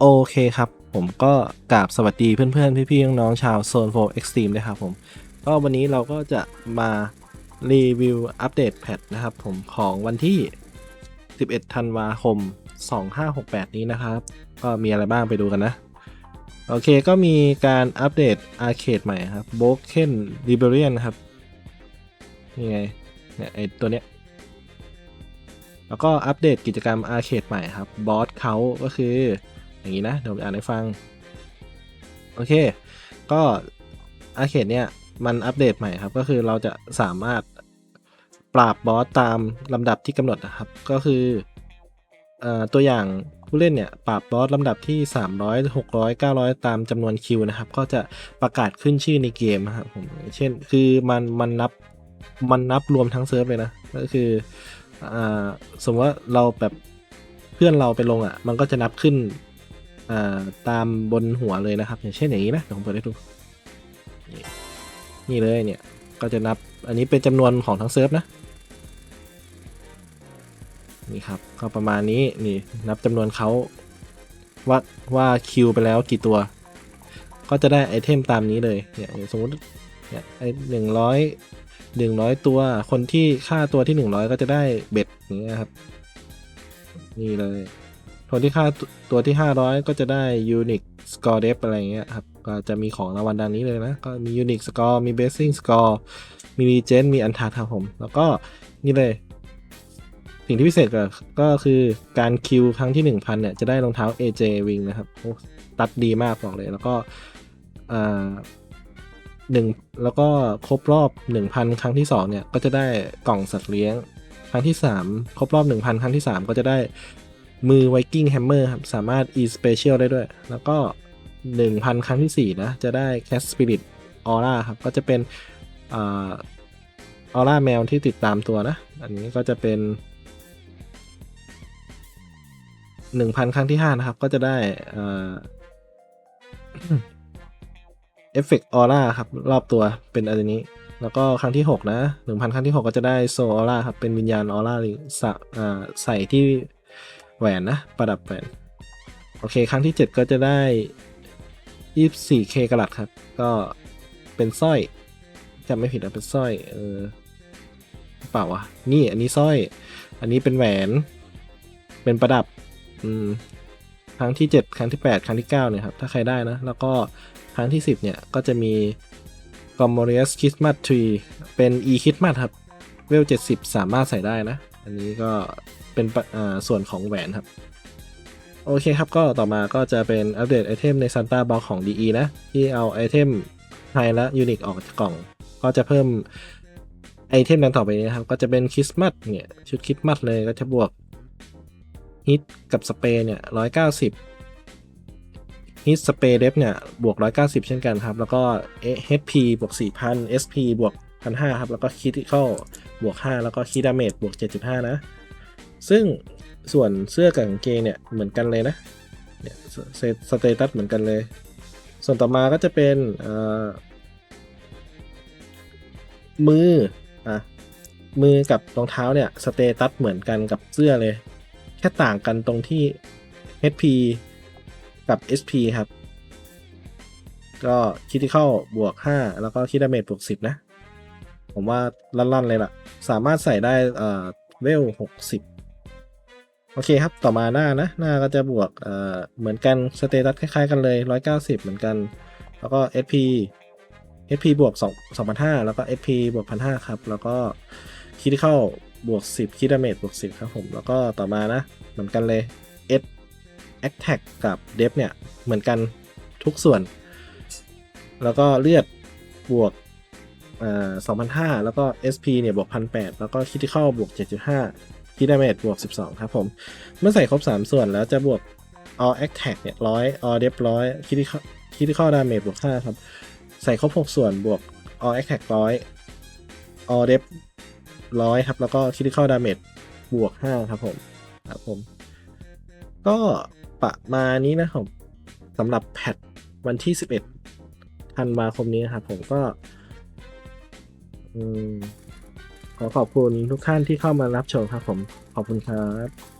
โอเคครับ ผมก็กราบสวัสดีเพื่อนๆ พี่ๆ น้องๆชาวโซน4 Extreme นะครับผม ก็วันนี้เราก็จะมารีวิวอัปเดตแพทนะครับผมของวันที่ 11 ธันวาคม 2568 นี้นะครับ ก็มีอะไรบ้างไปดูกันนะ โอเคก็มีการอัปเดตอาร์เคดใหม่ครับ Broken Rebellion นะครับนี่ไงเนี่ยไอตัวเนี้ยแล้วก็อัปเดตกิจกรรมอาร์เคดใหม่ครับบอสเขาก็คือ อย่างนี้นะ เดี๋ยวผมอ่านให้ฟัง โอเค ก็อาร์เคดเนี่ยมันอัปเดตใหม่ครับ ก็คือเราจะสามารถปราบบอสตามลำดับที่กำหนดนะครับ ก็คืออตัวอย่างผู้เล่นเนี่ยปราบบอสลำดับที่ 300 600 900 ตามจำนวนคิวนะครับ ก็จะประกาศขึ้นชื่อในเกมนะครับผมเช่นคือมันมันนับมันนับรวมทั้งเซิร์ฟเลยนะ ก็คืออสมมติว่าเราแบบเพื่อนเราไปลงอะ มันก็จะนับขึ้น ตามบนหัวเลยนะครับ อย่างเช่นอย่างนี้นะเดี๋ยวผมเปิดให้ดูนี่นี่เลยเนี่ยก็จะนับอันนี้เป็นจำนวนของทั้งเซิร์ฟนะนี่ครับก็ประมาณนี้นี่นับจำนวนเขาว่าว่าคิวไปแล้วกี่ตัว ก็จะได้ไอเทมตามนี้เลยเนี่ยสมมติเนี่ยไอหนึ่งร้อยหนึ่งร้อยตัวคนที่ค่าตัวที่หนึ่งร้อยก็จะได้เบ็ดอย่างเงี้ยครับ นี่เลย คนที่ค่าตัวที่ห้าร้อยก็จะได้ Unique Score Depth อะไรเงี้ยครับ ก็จะมีของรางวัลดังนี้เลยนะ ก็มี Unique Score มี Basing Score มี Regent มี Untouch ครับผม แล้วก็นี่เลย สิ่งที่พิเศษก็ก็คือการคิวครั้งที่ 1000 เนี่ย จะได้รองเท้า AJ Wing นะครับโอ้ตัดดีมากบอกเลย แล้วก็อ่าหนึ่งแล้วก็ครบรอบ 1,000 ครั้งที่ 2 เนี่ย ก็จะได้กล่องสัตว์เลี้ยง ครั้งที่ 3 ครบรอบ 1,000 ครั้งที่ 3 ก็จะได้ มือ Viking Hammer ครับ สามารถ E Special ได้ด้วย แล้วก็ 1,000 ครั้งที่ 4 นะ จะได้ Cat Spirit Aura ครับ ก็จะเป็นออร่าแมวที่ติดตามตัวนะ อันนี้ก็จะเป็น 1,000 ครั้งที่ 5 นะครับ ก็จะได้เอฟเฟกต์ออร่าครับ รอบตัวเป็นอันนี้ แล้วก็ครั้งที่ 6 นะ 1,000 ครั้งที่ 6 ก็จะได้โซออร่าครับ เป็นวิญญาณออร่าสะอ่าใส่ที่ แหวนนะ ประดับแหวน โอเค ครั้งที่ 7 ก็จะได้ 24K กะลัดครับ ก็เป็นสร้อยจำไม่ผิดนะเป็นสร้อย เออเปล่าวะนี่อันนี้สร้อย อันนี้เป็นแหวน เป็นประดับ อืม ครั้งที่ 7 ครั้งที่ 8 ครั้งที่ 9 เนี่ยครับ ถ้าใครได้นะ แล้วก็ครั้งที่ 10 เนี่ย ก็จะมี g o m o r i u s Christmas Tree เป็น e Christmas ครับ เวล 70 สามารถใส่ได้นะ อันนี้ก็ เป็นส่วนของแหวนครับ โอเคครับก็ต่อมาก็จะเป็นอัปเดตไอเทมใน Santa Box ของ DE นะ ที่เอาไอเทมไฮและยูนิคออกจากกล่อง ก็จะเพิ่มไอเทมดังต่อไปนี้นะครับ ก็จะเป็นคริสต์มาสเนี่ยชุดคริสต์มาสเลยก็จะบวกฮิตกับสเปรเนี่ยร้อยเก้าสิบฮิตสเปรเดฟเนี่ยบวกร้อยเก้าสิบเช่นกันครับ แล้วก็ HP บวกสี่พัน SP บวกพันห้าครับ แล้วก็คิทิคอลบวกห้าแล้วก็คิดาเมจบวกเจ็ดจุดห้านะ ซึ่งส่วนเสื้อกับกางเกงเนี่ยเหมือนกันเลยนะเนี่ยสสเตตัสเหมือนกันเลย ส่วนต่อมาก็จะเป็นเอ่อมืออะมือกับรองเท้าเนี่ยสเตตัสเหมือนกันกับเสื้อเลย แค่ต่างกันตรงที่ HP กับ SP ครับ ก็คิดเข้าบวก 5 แล้วก็คิดาเมจบวก 10 นะ ผมว่าลั่นๆเลยล่ะ สามารถใส่ได้เอ่อเวล 60 โอเคครับ ต่อมาหน้านะ หน้าก็จะบวกเอ่อเหมือนกันสเตตัสคล้ายๆกันเลย 190 เหมือนกัน แล้วก็ SP SP บวก2 2,500 แล้วก็ SP บวก1,500 ครับ แล้วก็คิดเข้าบวก 10 คิดาเมจบวก 10 ครับผม แล้วก็ต่อมานะ เหมือนกันเลย S Attack กับ d e f เนี่ย เหมือนกันทุกส่วน แล้วก็เลือดบวกอ่า2,500 แล้วก็ SP เนี่ยบวก1,800 แล้วก็คิดเข้าบวก 7.5 คิดาเมจบวก 12 ครับผม เมื่อใส่ครบ 3 ส่วนแล้วจะบวก all attack เนี่ย100 all def 100คิดเข้าคิดเข้าดาเมจบวก 5 ครับ ใส่ครบ 6 ส่วนบวก all attack 100 all def 100ครับ แล้วก็ critical damage บวก 5 ครับผมครับผม ก็ประมาณนี้นะครับสำหรับแพทวันที่ 11ธันวาคมนี้นะครับผมก็ อืม ขอขอบคุณทุกท่านที่เข้ามารับชมครับผม ขอบคุณครับ